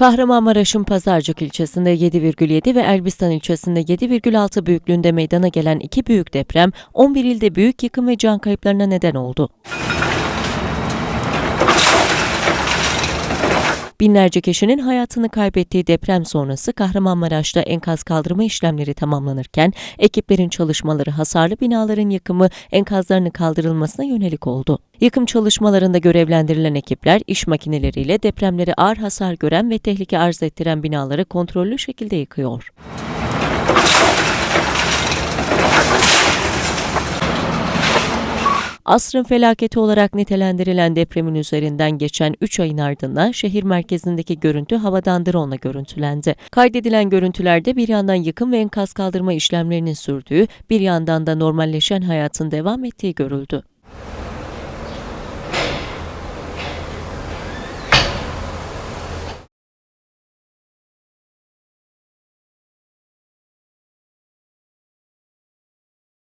Kahramanmaraş'ın Pazarcık ilçesinde 7,7 ve Elbistan ilçesinde 7,6 büyüklüğünde meydana gelen iki büyük deprem 11 ilde büyük yıkım ve can kayıplarına neden oldu. Binlerce kişinin hayatını kaybettiği deprem sonrası Kahramanmaraş'ta enkaz kaldırma işlemleri tamamlanırken ekiplerin çalışmaları hasarlı binaların yıkımı, enkazlarının kaldırılmasına yönelik oldu. Yıkım çalışmalarında görevlendirilen ekipler iş makineleriyle depremleri ağır hasar gören ve tehlike arz ettiren binaları kontrollü şekilde yıkıyor. Asrın felaketi olarak nitelendirilen depremin üzerinden geçen 3 ayın ardından şehir merkezindeki görüntü havadan drone'la görüntülendi. Kaydedilen görüntülerde bir yandan yıkım ve enkaz kaldırma işlemlerinin sürdüğü, bir yandan da normalleşen hayatın devam ettiği görüldü.